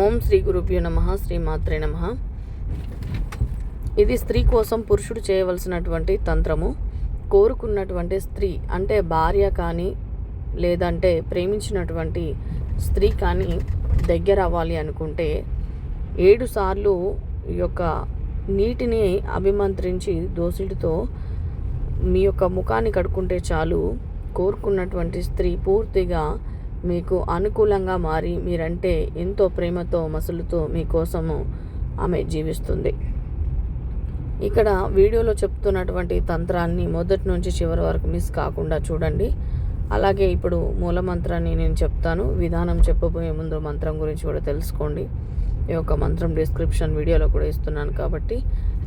ఓం శ్రీ గురుభ్యో నమ శ్రీ మాత్రే నమ. ఇది స్త్రీ కోసం పురుషుడు చేయవలసినటువంటి తంత్రము. కోరుకున్నటువంటి స్త్రీ అంటే భార్య కానీ లేదంటే ప్రేమించినటువంటి స్త్రీ కానీ దగ్గర అవ్వాలి అనుకుంటే ఏడు సార్లు ఈ యొక్క నీటిని అభిమంత్రించి దోసిడితో మీ యొక్క ముఖాన్ని కడుక్కుంటే చాలు. కోరుకున్నటువంటి స్త్రీ పూర్తిగా మీకు అనుకూలంగా మారి మీరంటే ఎంతో ప్రేమతో మసులుతో మీకోసము ఆమె జీవిస్తుంది. ఇక్కడ వీడియోలో చెప్తున్నటువంటి తంత్రాన్ని మొదటి నుంచి చివరి వరకు మిస్ కాకుండా చూడండి. అలాగే ఇప్పుడు మూల మంత్రాన్ని నేను చెప్తాను. విధానం చెప్పబోయే ముందు మంత్రం గురించి కూడా తెలుసుకోండి. ఈ యొక్క మంత్రం డిస్క్రిప్షన్ వీడియోలో కూడా ఇస్తున్నాను కాబట్టి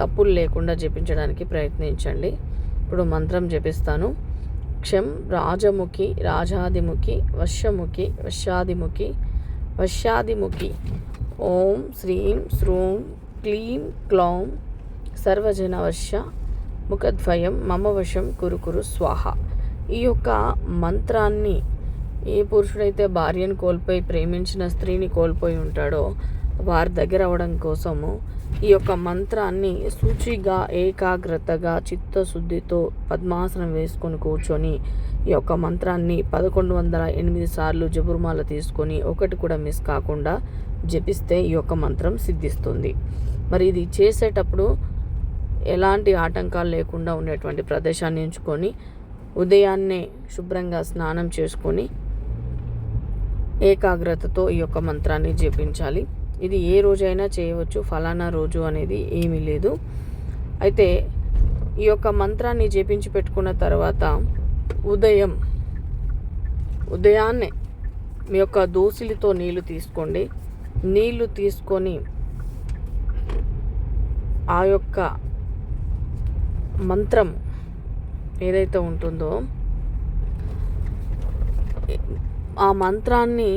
తప్పులు లేకుండా జపించడానికి ప్రయత్నించండి. ఇప్పుడు మంత్రం జపిస్తాను. క్షం రాజముఖి రాజాదిముఖి వశ్యముఖి వశ్యాదిముఖి వశ్యాదిముఖి. ఓం శ్రీం శ్రూం క్లీం క్లౌం సర్వజనవశ్య ముఖద్వయం మమ వశం కురుకురు స్వాహ. ఈ యొక్క మంత్రాన్ని ఏ పురుషుడైతే భార్యను కోల్పోయి ప్రేమించిన స్త్రీని కోల్పోయి ఉంటాడో వారి దగ్గర అవడం కోసము ఈ యొక్క మంత్రాన్ని సూచిగా ఏకాగ్రతగా చిత్తశుద్ధితో పద్మాసనం వేసుకొని కూర్చొని ఈ యొక్క మంత్రాన్ని పదకొండు వందల ఎనిమిది సార్లు జబురుమాల తీసుకొని ఒకటి కూడా మిస్ కాకుండా జపిస్తే ఈ యొక్క మంత్రం సిద్ధిస్తుంది. మరి ఇది చేసేటప్పుడు ఎలాంటి ఆటంకాలు లేకుండా ఉండేటువంటి ప్రదేశాన్ని ఎంచుకొని ఉదయాన్నే శుభ్రంగా స్నానం చేసుకొని ఏకాగ్రతతో ఈ యొక్క మంత్రాన్ని జపించాలి. ఇది ఏ రోజైనా చేయవచ్చు. ఫలానా రోజు అనేది ఏమీ లేదు. అయితే ఈ యొక్క మంత్రాన్ని జపించి పెట్టుకున్న తర్వాత ఉదయం ఉదయాన్నే మీ యొక్క దోసిలితో నీళ్ళు తీసుకోండి. నీళ్ళు తీసుకొని ఆ యొక్క మంత్రం ఏదైతే ఉంటుందో ఆ మంత్రాన్ని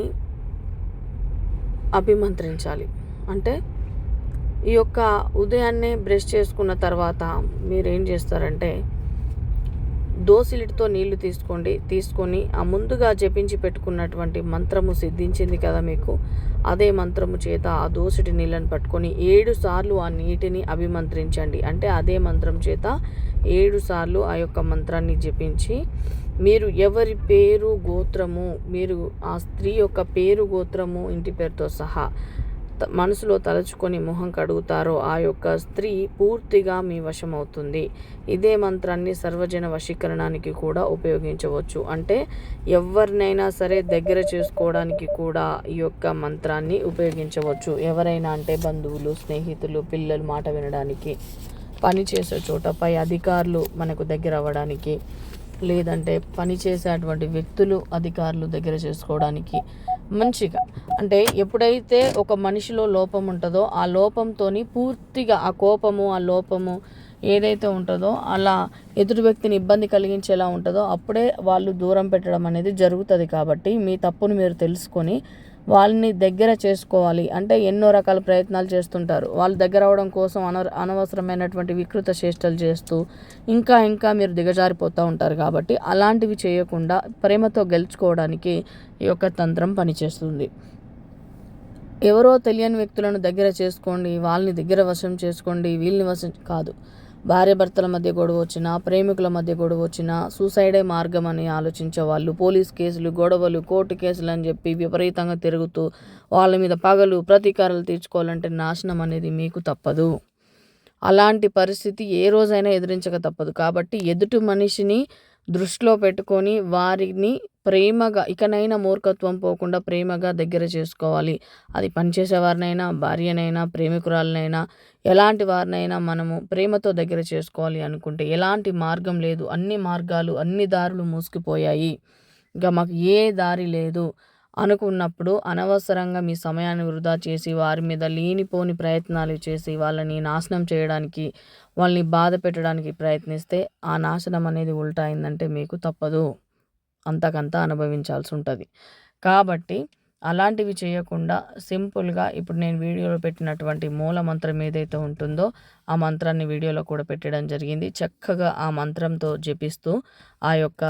అభిమంత్రించాలి. అంటే ఈ యొక్క ఉదయాన్నే బ్రష్ చేసుకున్న తర్వాత మీరు ఏం చేస్తారంటే దోసిలిటితో నీళ్ళు తీసుకోండి. తీసుకొని ఆ ముందుగా జపించి పెట్టుకున్నటువంటి మంత్రము సిద్ధించింది కదా మీకు? అదే మంత్రము చేత ఆ దోసిటి నీళ్ళని పట్టుకొని ఏడు సార్లు ఆ నీటిని అభిమంత్రించండి. అంటే అదే మంత్రం చేత ఏడు సార్లు ఆ యొక్క మంత్రాన్ని జపించి మీరు ఎవరి పేరు గోత్రము మీరు ఆ స్త్రీ యొక్క పేరు గోత్రము ఇంటి పేరుతో సహా మనసులో తలుచుకొని మొహం కడుగుతారో ఆ యొక్క స్త్రీ పూర్తిగా మీ వశం అవుతుంది ఇదే మంత్రాన్ని సర్వజన వశీకరణానికి కూడా ఉపయోగించవచ్చు. అంటే ఎవరినైనా సరే దగ్గర చేసుకోవడానికి కూడా ఈ యొక్క మంత్రాన్ని ఉపయోగించవచ్చు. ఎవరైనా అంటే బంధువులు స్నేహితులు పిల్లలు మాట వినడానికి పని చేసే చోట పై అధికారులు మనకు దగ్గర అవ్వడానికి లేదంటే పని చేసేటువంటి వ్యక్తులు అధికారులు దగ్గర చేసుకోవడానికి మంచిగా. అంటే ఎప్పుడైతే ఒక మనిషిలో లోపం ఉంటుందో ఆ లోపంతో పూర్తిగా ఆ కోపము ఆ లోపము ఏదైతే ఉంటుందో అలా ఎదుటి వ్యక్తిని ఇబ్బంది కలిగించేలా ఉంటుందో అప్పుడే వాళ్ళు దూరం పెట్టడం అనేది జరుగుతుంది కాబట్టి మీ తప్పును మీరు తెలుసుకొని వాళ్ళని దగ్గర చేసుకోవాలి. అంటే ఎన్నో రకాల ప్రయత్నాలు చేస్తుంటారు. వాళ్ళు దగ్గర అవడం కోసం అన అనవసరమైనటువంటి వికృత చేష్టలు చేస్తూ ఇంకా ఇంకా మీరు దిగజారిపోతూ ఉంటారు కాబట్టి అలాంటివి చేయకుండా ప్రేమతో గెలుచుకోవడానికి ఈ యొక్క తంత్రం పనిచేస్తుంది. ఎవరో తెలియని వ్యక్తులను దగ్గర చేసుకోండి వాళ్ళని దగ్గర వశం చేసుకోండి వీళ్ళని వశం కాదు. భార్యాభర్తల మధ్య గొడవ వచ్చినా ప్రేమికుల మధ్య గొడవ వచ్చినా సూసైడే మార్గం అని ఆలోచించే వాళ్ళు పోలీస్ కేసులు గొడవలు కోర్టు కేసులు అని చెప్పి విపరీతంగా తిరుగుతూ వాళ్ళ మీద పగలు ప్రతీకారాలు తీర్చుకోవాలంటే నాశనం అనేది మీకు తప్పదు. అలాంటి పరిస్థితి ఏ రోజైనా ఎదిరించక తప్పదు. కాబట్టి ఎదుటి మనిషిని దృష్టిలో పెట్టుకొని వారిని ప్రేమగా ఇకనైనా మూర్ఖత్వం పోకుండా ప్రేమగా దగ్గర చేసుకోవాలి. అది పనిచేసేవారినైనా భార్యనైనా ప్రేమికురాలనైనా ఎలాంటి వారినైనా మనము ప్రేమతో దగ్గర చేసుకోవాలి అనుకుంటే ఎలాంటి మార్గం లేదు. అన్ని మార్గాలు అన్ని దారులు మూసుకుపోయాయి. ఇంకా మాకు ఏ దారి లేదు. అనుకున్నప్పుడు అనవసరంగా మీ సమయాన్ని వృధా చేసి వారి మీద లేనిపోని ప్రయత్నాలు చేసి వాళ్ళని నాశనం చేయడానికి వాళ్ళని బాధ పెట్టడానికి ప్రయత్నిస్తే ఆ నాశనం అనేది ఉల్టా అయిందంటే మీకు తప్పదు. అంతకంతా అనుభవించాల్సి ఉంటుంది. కాబట్టి అలాంటివి చేయకుండా సింపుల్గా ఇప్పుడు నేను వీడియోలో పెట్టినటువంటి మూల మంత్రం ఏదైతే ఉంటుందో ఆ మంత్రాన్ని వీడియోలో కూడా పెట్టడం జరిగింది. చక్కగా ఆ మంత్రంతో జపిస్తూ ఆ యొక్క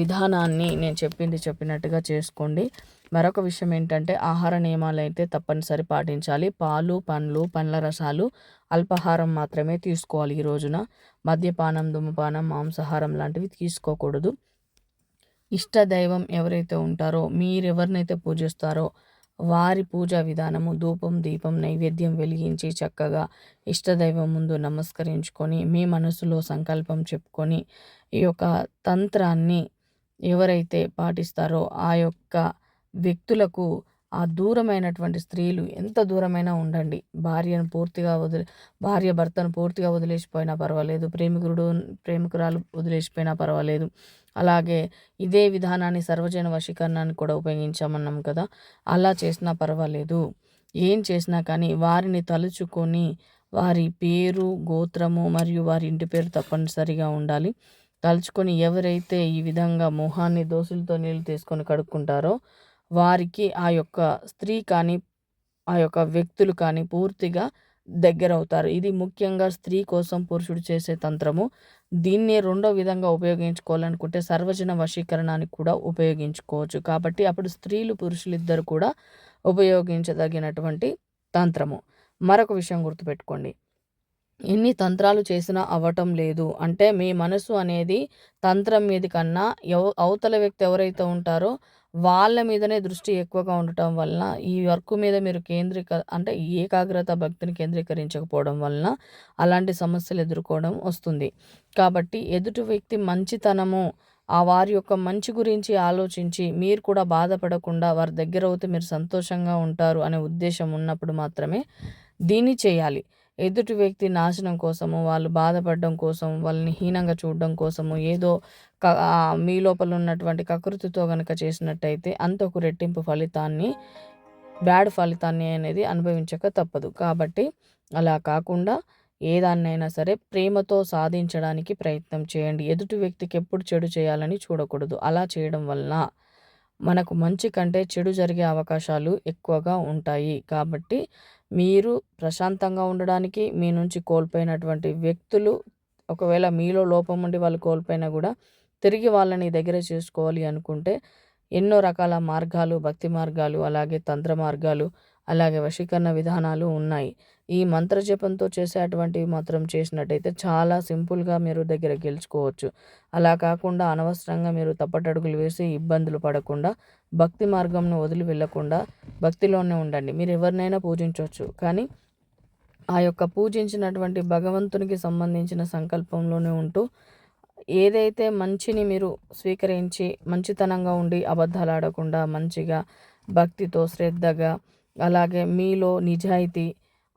విధానాన్ని నేను చెప్పింది చెప్పినట్టుగా చేసుకోండి. మరొక విషయం ఏంటంటే ఆహార నియమాలు అయితే తప్పనిసరి పాటించాలి. పాలు పండ్లు పండ్ల రసాలు అల్పాహారం మాత్రమే తీసుకోవాలి ఈ రోజున. మద్యపానం ధూమపానం మాంసాహారం లాంటివి తీసుకోకూడదు. ఇష్ట దైవం ఎవరైతే ఉంటారో మీరు ఎవరినైతే పూజిస్తారో వారి పూజా విధానము ధూపం దీపం నైవేద్యం వెలిగించి చక్కగా ఇష్టదైవం ముందు నమస్కరించుకొని మీ మనసులో సంకల్పం చెప్పుకొని ఈ యొక్క తంత్రాన్ని ఎవరైతే పాటిస్తారో ఆ యొక్క వ్యక్తులకు ఆ దూరమైనటువంటి స్త్రీలు ఎంత దూరమైనా ఉండండి. భార్యను పూర్తిగా వదిలి భార్య భర్తను పూర్తిగా వదిలేసిపోయినా పర్వాలేదు. ప్రేమికుడు ప్రేమికురాలు వదిలేసిపోయినా పర్వాలేదు. అలాగే ఇదే విధానాన్ని సర్వజన వశీకరణాన్ని కూడా ఉపయోగించామన్నాం కదా. అలా చేసినా పర్వాలేదు. ఏం చేసినా కానీ వారిని తలుచుకొని వారి పేరు గోత్రము మరియు వారి ఇంటి పేరు తప్పనిసరిగా ఉండాలి. తలుచుకొని ఎవరైతే ఈ విధంగా మొహాన్ని దోసులతో నీళ్ళు తీసుకొని కడుక్కుంటారో వారికి ఆ యొక్క స్త్రీ కానీ ఆ యొక్క వ్యక్తులు కానీ పూర్తిగా దగ్గర అవుతారు ఇది ముఖ్యంగా స్త్రీ కోసం పురుషుడు చేసే తంత్రము. దీన్ని రెండో విధంగా ఉపయోగించుకోవాలనుకుంటే సర్వజన వశీకరణానికి కూడా ఉపయోగించుకోవచ్చు. కాబట్టి అప్పుడు స్త్రీలు పురుషులు ఇద్దరు కూడా ఉపయోగించదగినటువంటి తంత్రము. మరొక విషయం గుర్తుపెట్టుకోండి. ఎన్ని తంత్రాలు చేసినా అవ్వటం లేదు. అంటే మీ మనసు అనేది తంత్రం మీద కన్నా ఎవ అవతల వ్యక్తి ఎవరైతే ఉంటారో వాళ్ళ మీదనే దృష్టి ఎక్కువగా ఉండటం వలన ఈ వర్క్ మీద మీరు కేంద్రీక అంటే ఏకాగ్రత భక్తిని కేంద్రీకరించకపోవడం వలన అలాంటి సమస్యలు ఎదుర్కోవడం వస్తుంది. కాబట్టి ఎదుటి వ్యక్తి మంచితనము ఆ వారి యొక్క మంచి గురించి ఆలోచించి మీరు కూడా బాధపడకుండా వారి దగ్గర అవుతే మీరు సంతోషంగా ఉంటారు అనే ఉద్దేశం ఉన్నప్పుడు మాత్రమే దీన్ని చేయాలి. ఎదుటి వ్యక్తి నాశనం కోసము వాళ్ళు బాధపడడం కోసం వాళ్ళని హీనంగా చూడడం కోసము ఏదో క మీ లోపల ఉన్నటువంటి కకృతితో కనుక చేసినట్టయితే అంతకు రెట్టింపు ఫలితాన్ని బ్యాడ్ ఫలితాన్ని అనేది అనుభవించక తప్పదు. కాబట్టి అలా కాకుండా ఏదాన్నైనా సరే ప్రేమతో సాధించడానికి ప్రయత్నం చేయండి. ఎదుటి వ్యక్తికి ఎప్పుడు చెడు చేయాలని చూడకూడదు. అలా చేయడం వలన మనకు మంచి కంటే చెడు జరిగే అవకాశాలు ఎక్కువగా ఉంటాయి. కాబట్టి మీరు ప్రశాంతంగా ఉండడానికి మీ నుంచి కోల్పోయినటువంటి వ్యక్తులు ఒకవేళ మీలో లోపం ఉండి వాళ్ళు కోల్పోయినా కూడా తిరిగి వాళ్ళని దగ్గర చేసుకోవాలి అనుకుంటే ఎన్నో రకాల మార్గాలు భక్తి మార్గాలు అలాగే తంత్ర మార్గాలు అలాగే వశీకరణ విధానాలు ఉన్నాయి. ఈ మంత్ర జపంతో చేసేటువంటివి మాత్రం చేసినట్టయితే చాలా సింపుల్గా మీరు దగ్గర గెలుచుకోవచ్చు. అలా కాకుండా అనవసరంగా మీరు తప్పటడుగులు వేసి ఇబ్బందులు పడకుండా భక్తి మార్గంను వదిలి వెళ్ళకుండా భక్తిలోనే ఉండండి. మీరు ఎవరినైనా పూజించవచ్చు. కానీ ఆ యొక్క పూజించినటువంటి భగవంతునికి సంబంధించిన సంకల్పంలోనే ఉంటూ ఏదైతే మంచిని మీరు స్వీకరించి మంచితనంగా ఉండి అబద్ధాలు ఆడకుండా మంచిగా భక్తితో శ్రద్ధగా అలాగే మీలో నిజాయితీ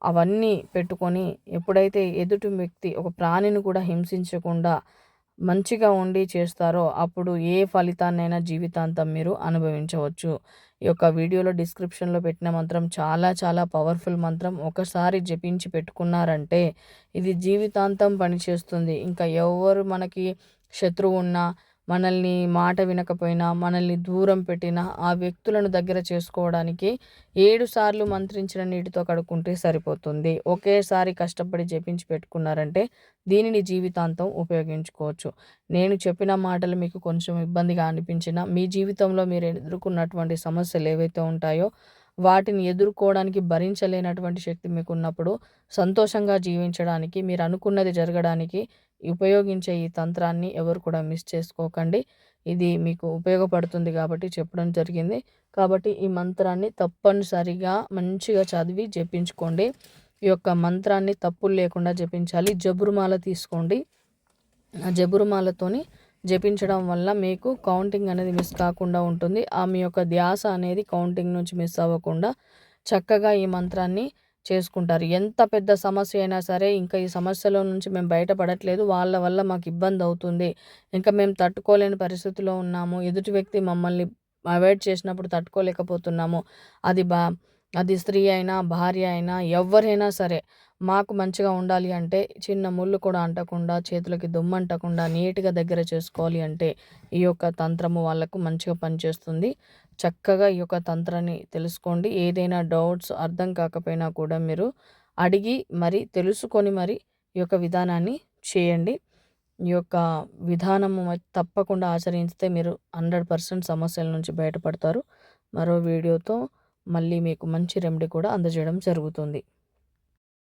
అవన్నీ పెట్టుకొని ఎప్పుడైతే ఎదుటి వ్యక్తి ఒక ప్రాణిని కూడా హింసించకుండా మంచిగా ఉండి చేస్తారో అప్పుడు ఏ ఫలితాన్నైనా జీవితాంతం మీరు అనుభవించవచ్చు. ఈ యొక్క వీడియోలో డిస్క్రిప్షన్లో పెట్టిన మంత్రం చాలా చాలా పవర్ఫుల్ మంత్రం. ఒకసారి జపించి పెట్టుకున్నారంటే ఇది జీవితాంతం పనిచేస్తుంది. ఇంకా ఎవరు మనకి శత్రువు ఉన్నా మనల్ని మాట వినకపోయినా మనల్ని దూరం పెట్టిన ఆ వ్యక్తులను దగ్గర చేసుకోవడానికి ఏడు సార్లు మంత్రించిన నీటితో కడుక్కుంటే సరిపోతుంది. ఒకేసారి కష్టపడి జపించి పెట్టుకున్నారంటే దీనిని జీవితాంతం ఉపయోగించుకోవచ్చు. నేను చెప్పిన మాటలు మీకు కొంచెం ఇబ్బందిగా అనిపించిన మీ జీవితంలో మీరు ఎదుర్కొన్నటువంటి సమస్యలు ఏవైతే ఉంటాయో వాటిని ఎదుర్కోవడానికి భరించలేనటువంటి శక్తి మీకు ఉన్నప్పుడు సంతోషంగా జీవించడానికి మీరు అనుకున్నది జరగడానికి ఉపయోగించే ఈ తంత్రాన్ని ఎవరు కూడా మిస్ చేసుకోకండి. ఇది మీకు ఉపయోగపడుతుంది కాబట్టి చెప్పడం జరిగింది. కాబట్టి ఈ మంత్రాన్ని తప్పనిసరిగా మంచిగా చదివి జపించుకోండి. ఈ యొక్క మంత్రాన్ని తప్పులు లేకుండా జపించాలి. జబురుమాల తీసుకోండి. ఆ జబురుమాలతోని జపించడం వల్ల మీకు కౌంటింగ్ అనేది మిస్ కాకుండా ఉంటుంది. ఆ మీ యొక్క ధ్యాస అనేది కౌంటింగ్ నుంచి మిస్ అవ్వకుండా చక్కగా ఈ మంత్రాన్ని చేసుకుంటారు. ఎంత పెద్ద సమస్య అయినా సరే ఇంకా ఈ సమస్యలో నుంచి మేము బయటపడట్లేదు. వాళ్ళ వల్ల మాకు ఇబ్బంది అవుతుంది. ఇంకా మేము తట్టుకోలేని పరిస్థితిలో ఉన్నాము. ఎదుటి వ్యక్తి మమ్మల్ని అవాయిడ్ చేసినప్పుడు తట్టుకోలేకపోతున్నాము. అది బా అది స్త్రీ అయినా భార్య అయినా ఎవరైనా సరే మాకు మంచిగా ఉండాలి అంటే చిన్న ముళ్ళు కూడా అంటకుండా చేతులకి దుమ్ము అంటకుండా నీట్గా దగ్గర చేసుకోవాలి అంటే ఈ యొక్క తంత్రము వాళ్ళకు మంచిగా పనిచేస్తుంది. చక్కగా ఈ యొక్క తంత్రాన్ని తెలుసుకోండి. ఏదైనా డౌట్స్ అర్థం కాకపోయినా కూడా మీరు అడిగి మరి తెలుసుకొని మరి ఈ యొక్క విధానాన్ని చేయండి. ఈ యొక్క విధానము తప్పకుండా ఆచరిస్తే మీరు హండ్రెడ్ పర్సెంట్ సమస్యల నుంచి బయటపడతారు. మరో వీడియోతో మళ్ళీ మీకు మంచి రెమెడీ కూడా అందజేయడం జరుగుతుంది.